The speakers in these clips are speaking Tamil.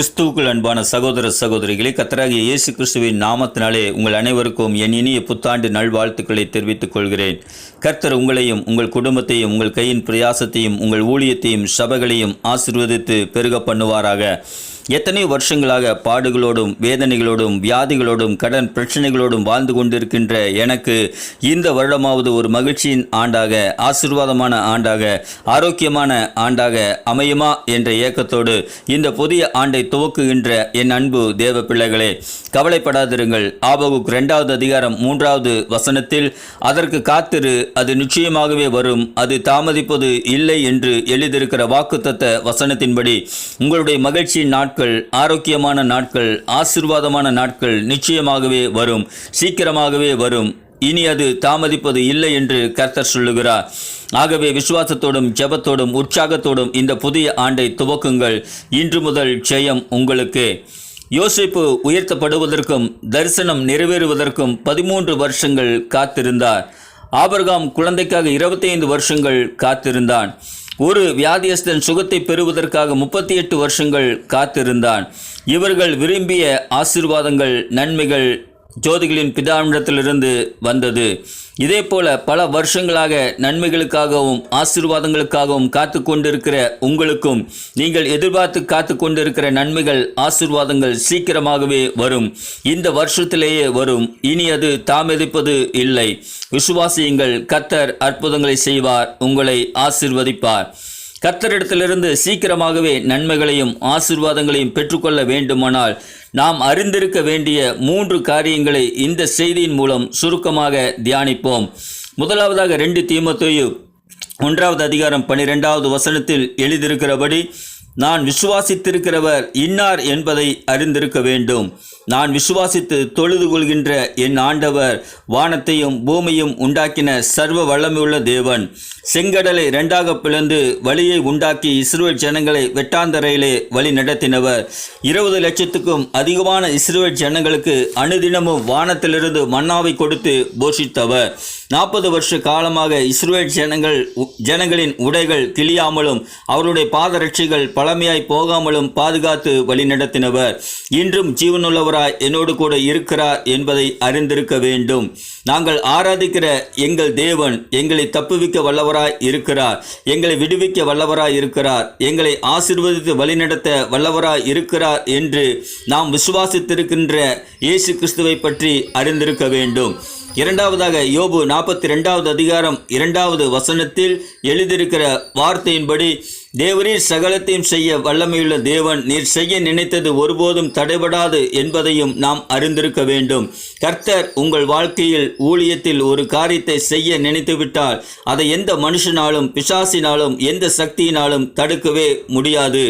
கிறிஸ்துவுக்குள் அன்பான சகோதர சகோதரிகளே கத்தராகிய இயேசு கிறிஸ்துவின் நாமத்தினாலே உங்கள் அனைவருக்கும் என் இனிய புத்தாண்டு நல்வாழ்த்துக்களை தெரிவித்துக் கொள்கிறேன். கர்த்தர் உங்களையும் உங்கள் குடும்பத்தையும் உங்கள் கையின் பிரயாசத்தையும் உங்கள் ஊழியத்தையும் சபைகளையும் ஆசிர்வதித்து பெருக பண்ணுவாராக. எத்தனை வருஷங்களாக பாடுகளோடும் வேதனைகளோடும் வியாதிகளோடும் கடன் பிரச்சனைகளோடும் வாழ்ந்து கொண்டிருக்கின்ற எனக்கு இந்த வருடமாவது ஒரு மகிழ்ச்சியின் ஆண்டாக ஆசீர்வாதமான ஆண்டாக ஆரோக்கியமான ஆண்டாக அமையுமா என்ற ஏக்கத்தோடு இந்த புதிய ஆண்டை துவக்குகின்ற என் அன்பு தேவ பிள்ளைகளே கவலைப்படாதிருங்கள். ஆபகுக் இரண்டாவது அதிகாரம் மூன்றாவது வசனத்தில் அதற்கு காத்திரு அது நிச்சயமாகவே வரும் அது தாமதிப்பது இல்லை என்று எழுதியிருக்கிற வாக்குத்தத்த வசனத்தின்படி உங்களுடைய மகிழ்ச்சியின் நாட்கள் ஆரோக்கியமான நாட்கள் ஆசீர்வாதமான நாட்கள் நிச்சயமாகவே வரும் சீக்கிரமாகவே வரும். இனி அது தாமதிப்பது இல்லை என்று கர்த்தர் சொல்லுகிறார். ஆகவே விசுவாசத்தோடும் ஜெபத்தோடும் உற்சாகத்தோடும் இந்த புதிய ஆண்டை துவக்குங்கள். இன்று முதல் ஜெயம் உங்களுக்கு. யோசிப்பு உயர்த்தப்படுவதற்கும் தரிசனம் நிறைவேறுவதற்கும் பதிமூன்று வருஷங்கள் காத்திருந்தார். ஆபர்காம் குழந்தைக்காக இருபத்தைந்து வருஷங்கள் காத்திருந்தான். ஒரு வியாதியஸ்தன் சுகத்தை பெறுவதற்காக முப்பத்தி எட்டு வருஷங்கள் காத்திருந்தான். இவர்கள் விரும்பிய ஆசீர்வாதங்கள் நன்மைகள் ஜோதிகளின் பிதாவிடத்திலிருந்து வந்தது. இதே போல பல வருஷங்களாக நன்மைகளுக்காகவும் ஆசீர்வாதங்களுக்காகவும் காத்து கொண்டிருக்கிற உங்களுக்கும் நீங்கள் எதிர்பார்த்து காத்து கொண்டிருக்கிற நன்மைகள் ஆசீர்வாதங்கள் சீக்கிரமாகவே வரும். இந்த வருஷத்திலேயே வரும். இனி அது தாமதிப்பது இல்லை. விசுவாசியுங்கள். கத்தர் அற்புதங்களை செய்வார். உங்களை ஆசிர்வதிப்பார். கத்தரிடத்திலிருந்து சீக்கிரமாகவே நன்மைகளையும் ஆசீர்வாதங்களையும் பெற்றுக்கொள்ள வேண்டுமானால் நாம் அறிந்திருக்க வேண்டிய மூன்று காரியங்களை இந்த செய்தியின் மூலம் சுருக்கமாக தியானிப்போம். முதலாவதாக ரெண்டு தீமத்தையு ஒன்றாவது அதிகாரம் பனிரெண்டாவது வசனத்தில் எழுதியிருக்கிறபடி நான் விசுவாசித்திருக்கிறவர் இன்னார் என்பதை அறிந்திருக்க வேண்டும். நான் விசுவாசித்து தொழுது கொள்கின்ற என் ஆண்டவர் வானத்தையும் பூமியும் உண்டாக்கின சர்வ வல்லமையுள்ள தேவன். செங்கடலை இரண்டாக பிளந்து வழியை உண்டாக்கி இஸ்ரேல் ஜனங்களை வெட்டாந்தரையிலே வழி நடத்தினவர். இருபது லட்சத்துக்கும் அதிகமான இஸ்ரேல் ஜனங்களுக்கு அனுதினமும் வானத்திலிருந்து மன்னாவை கொடுத்து போஷித்தவர். நாற்பது வருஷ காலமாக இஸ்ரேல் ஜனங்கள் ஜனங்களின் உடைகள் கிளியாமலும் அவருடைய பாதரட்சிகள் பழமையாய் போகாமலும் பாதுகாத்து வழிநடத்தினவர் இன்றும் ஜீவனுள்ளவராய் என்னோடு கூட இருக்கிறார் என்பதை அறிந்திருக்க வேண்டும். நாங்கள் ஆராதிக்கிற எங்கள் தேவன் எங்களை தப்புவிக்க வல்லவர் வல்லவராய் இருக்கிறார். எங்களை விடுவிக்க வல்லவராய் இருக்கிறார். எங்களை ஆசிர்வதித்து வழிநடத்த வல்லவராய் இருக்கிறார் என்று நாம் விசுவாசித்திருக்கின்ற இயேசு கிறிஸ்துவை பற்றி அறிந்திருக்க வேண்டும். இரண்டாவதாக யோபு நாற்பத்தி ரெண்டாவது அதிகாரம் இரண்டாவது வசனத்தில் எழுதியிருக்கிற வார்த்தையின்படி தேவரீர் சகலத்தையும் செய்ய வல்லமையுள்ள தேவன் நீர் செய்ய நினைத்தது ஒருபோதும் தடைபடாது என்பதையும் நாம் அறிந்திருக்க வேண்டும். கர்த்தர் உங்கள் வாழ்க்கையில் ஊழியத்தில் ஒரு காரியத்தை செய்ய நினைத்துவிட்டால் அதை எந்த மனுஷனாலும் பிசாசினாலும் எந்த சக்தியினாலும் தடுக்கவே முடியாது.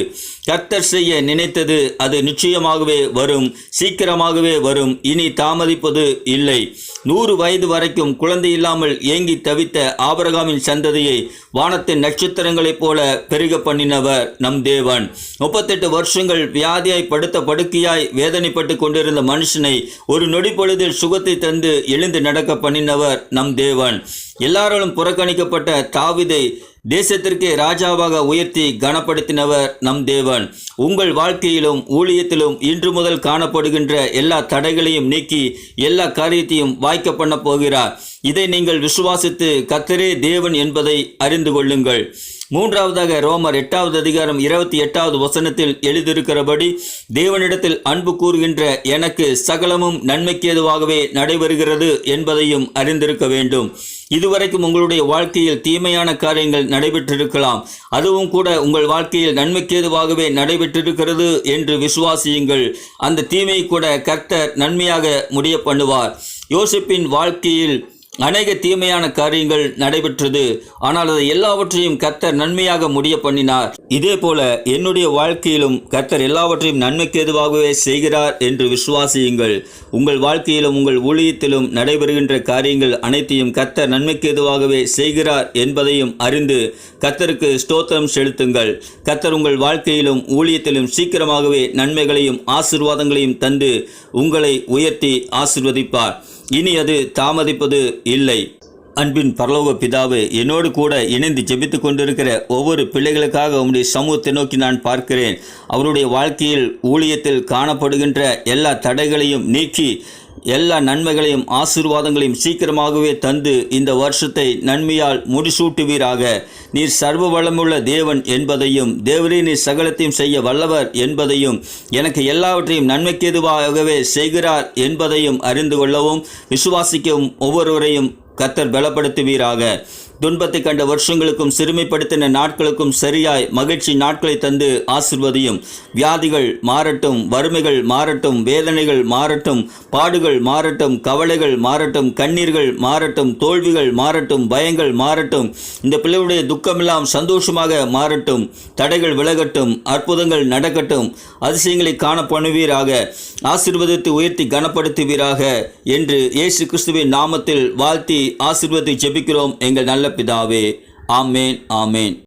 கர்த்தர் செய்ய நினைத்தது அது நிச்சயமாகவே வரும் சீக்கிரமாகவே வரும். இனி தாமதிப்பது இல்லை. நூறு வயது வரைக்கும் குழந்தை இல்லாமல் ஏங்கி தவித்த ஆபரகாமின் சந்ததியை வானத்தின் நட்சத்திரங்களைப் போல பெருக பண்ணினவர் நம் தேவன். முப்பத்தெட்டு வருஷங்கள் வியாதியாய் படுத்த படுக்கையாய் வேதனைப்பட்டு கொண்டிருந்த மனுஷனை ஒரு நொடி பொழுதில் சுகத்தை தந்து எழுந்து நடக்க பண்ணினவர் நம் தேவன். எல்லாராலும் புறக்கணிக்கப்பட்ட தாவிதை தேசத்திற்கே ராஜாவாக உயர்த்தி கனப்படுத்தினவர் நம் தேவன். உங்கள் வாழ்க்கையிலும் ஊழியத்திலும் இன்று முதல் காணப்படுகின்ற எல்லா தடைகளையும் நீக்கி எல்லா காரியத்தையும் வாய்க்க பண்ண போகிறார். இதை நீங்கள் விசுவாசித்து கத்தரே தேவன் என்பதை அறிந்து கொள்ளுங்கள். மூன்றாவதாக ரோமர் எட்டாவது அதிகாரம் இருபத்தி எட்டாவது வசனத்தில் எழுதியிருக்கிறபடி தேவனிடத்தில் அன்பு கூறுகின்ற எனக்கு சகலமும் நன்மைக்கேதுவாகவே நடைபெறுகிறது என்பதையும் அறிந்திருக்க வேண்டும். இதுவரைக்கும் உங்களுடைய வாழ்க்கையில் தீமையான காரியங்கள் நடைபெற்றிருக்கலாம். அதுவும் கூட உங்கள் வாழ்க்கையில் நன்மைக்கேதுவாகவே நடைபெற்றிருக்கிறது என்று விசுவாசியுங்கள். அந்த தீமையை கூட கர்த்தர் நன்மையாக முடிய பண்ணுவார். யோசிப்பின் வாழ்க்கையில் அநேக தீமையான காரியங்கள் நடைபெற்றது. ஆனால் அதை எல்லாவற்றையும் கர்த்தர் நன்மையாக முடிய பண்ணினார். இதே போல என்னுடைய வாழ்க்கையிலும் கர்த்தர் எல்லாவற்றையும் நன்மைக்கு எதுவாகவே செய்கிறார் என்று விசுவாசியுங்கள். உங்கள் வாழ்க்கையிலும் உங்கள் ஊழியத்திலும் நடைபெறுகின்ற காரியங்கள் அனைத்தையும் கர்த்தர் நன்மைக்கு எதுவாகவே செய்கிறார் என்பதையும் அறிந்து கர்த்தருக்கு ஸ்தோத்திரம் செலுத்துங்கள். கர்த்தர் உங்கள் வாழ்க்கையிலும் ஊழியத்திலும் சீக்கிரமாகவே நன்மைகளையும் ஆசிர்வாதங்களையும் தந்து உங்களை உயர்த்தி ஆசிர்வதிப்பார். இனி அது தாமதிப்பது இல்லை. அன்பின் பரலோக பிதாவே என்னோடு கூட இணைந்து ஜெபித்து கொண்டிருக்கிற ஒவ்வொரு பிள்ளைகளுக்காக உம்முடைய சமூகத்தை நோக்கி நான் பார்க்கிறேன். அவருடைய வாழ்க்கையில் ஊழியத்தில் காணப்படுகின்ற எல்லா தடைகளையும் நீக்கி எல்லா நன்மைகளையும் ஆசீர்வாதங்களையும் சீக்கிரமாகவே தந்து இந்த வருஷத்தை நன்மையால் முடிசூட்டுவீராக. நீர் சர்வ வளமுள்ள தேவன் என்பதையும் தேவரே நீர் சகலத்தையும் செய்ய வல்லவர் என்பதையும் எனக்கு எல்லாவற்றையும் நன்மைக்கேதுவாகவே செய்கிறார் என்பதையும் அறிந்து கொள்ளவும் விசுவாசிக்கவும் ஒவ்வொருவரையும் கத்தர் பலப்படுத்துவீராக. துன்பத்தை கண்ட வருஷங்களுக்கும் சிறுமைப்படுத்தின நாட்களுக்கும் சரியாய் மகிழ்ச்சி நாட்களை தந்து ஆசிர்வதியும். வியாதிகள் மாறட்டும் வறுமைகள் மாறட்டும் வேதனைகள் மாறட்டும் பாடுகள் மாறட்டும் கவலைகள் மாறட்டும் கண்ணீர்கள் மாறட்டும் தோல்விகள் மாறட்டும் பயங்கள் மாறட்டும். இந்த பிள்ளையுடைய துக்கமெல்லாம் சந்தோஷமாக மாறட்டும். தடைகள் விலகட்டும் அற்புதங்கள் நடக்கட்டும். அதிசயங்களை காண பண்ணுவீராக ஆசீர்வதித்து உயர்த்தி கனப்படுத்துவீராக. என்று இயேசு கிறிஸ்துவின் நாமத்தில் வாழ்த்தி ஆசீர்வதி ஜெபிக்கிறோம். எங்கள் நல்ல நல்ல பிதாவே. ஆமேன் ஆமேன்.